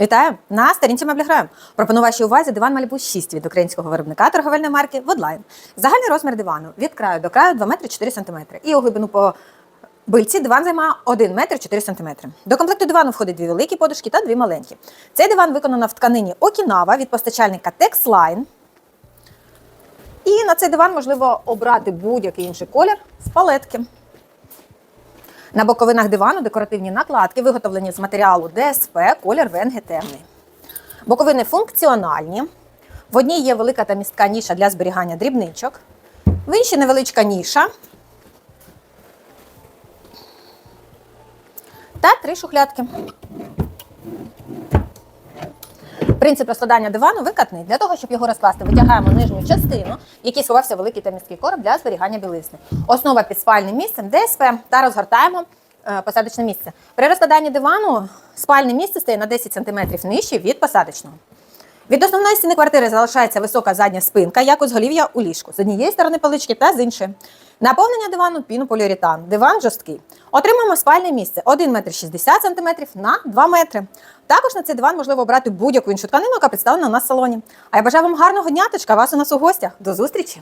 Вітаю! На сторінці меблі граємо. Пропоную вашій увазі диван Malibu 6 від українського виробника торговельної марки Woodline. Загальний розмір дивану від краю до краю 2 метри 4 см. І у глибину по бильці диван займає 1 метр 4 см. До комплекту дивану входить дві великі подушки та дві маленькі. Цей диван виконано в тканині Okinawa від постачальника Texline. І на цей диван можливо обрати будь-який інший колір з палетки. На боковинах дивану декоративні накладки, виготовлені з матеріалу ДСП, колір ВНГ темний. Боковини функціональні. В одній є велика та містка ніша для зберігання дрібничок. В іншій невеличка ніша. Та три шухлядки. Принцип розкладання дивану викатний. Для того, щоб його розкласти, витягаємо нижню частину, в якій сховався великий та місткий короб для зберігання білизни. Основа під спальним місцем ДСП та розгортаємо е, посадочне місце. При розкладанні дивану спальне місце стає на 10 см нижче від посадочного. Від основної стіни квартири залишається висока задня спинка, як у зголів'я у ліжку. З однієї сторони полички та з іншої. Наповнення дивану пінополіуретан. Диван жорсткий. Отримаємо спальне місце 1 метр 60 см на 2 метри. Також на цей диван можливо обрати будь-яку іншу тканину, яка представлена у нас в салоні. А я бажаю вам гарного дня, точка вас у нас у гостях. До зустрічі!